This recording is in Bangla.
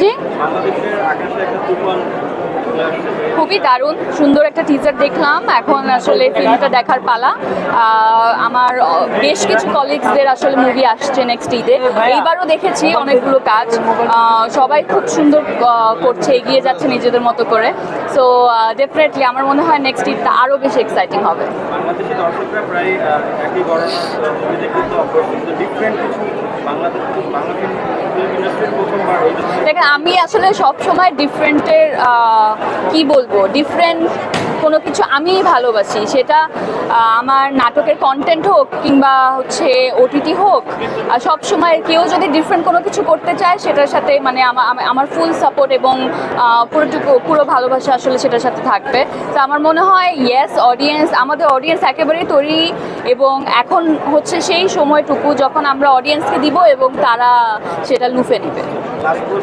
জি। খুবই দারুণ সুন্দর একটা টিজার দেখলাম। এখন আসলে ফিল্মটা দেখার পালা। আমার বেশ কিছু কলিগসদের আসলে মুভি আসছে নেক্সট ঈদে। এইবারও দেখেছি অনেকগুলো কাজ। সবাই খুব সুন্দর করছে এগিয়ে যাচ্ছে নিজেদের মতো করে। সো ডেফিনেটলি আমার মনে হয় নেক্সট ঈদটা আরও বেশি এক্সাইটিং হবে। বাংলাদেশের দেখেন, আমি আসলে সব সময় ডিফারেন্টের কি বলব ডিফারেন্ট কোনো কিছু আমিই ভালোবাসি। সেটা আমার নাটকের কন্টেন্ট হোক কিংবা হচ্ছে ওটিটি হোক, আর সব সময় কেউ যদি ডিফারেন্ট কোনো কিছু করতে চায়, সেটার সাথে মানে আমা- আমা- আমার ফুল সাপোর্ট এবং পুরোটুকু, পুরো ভালোবাসা আসলে সেটার সাথে থাকবে। তো আমার মনে হয় ইয়েস অডিয়েন্স আমাদের অডিয়েন্স একেবারেই তৈরি এবং এখন হচ্ছে সেই সময়টুকু যখন আমরা অডিয়েন্সকে দিব এবং তারা সেটা লুফে নেবে। las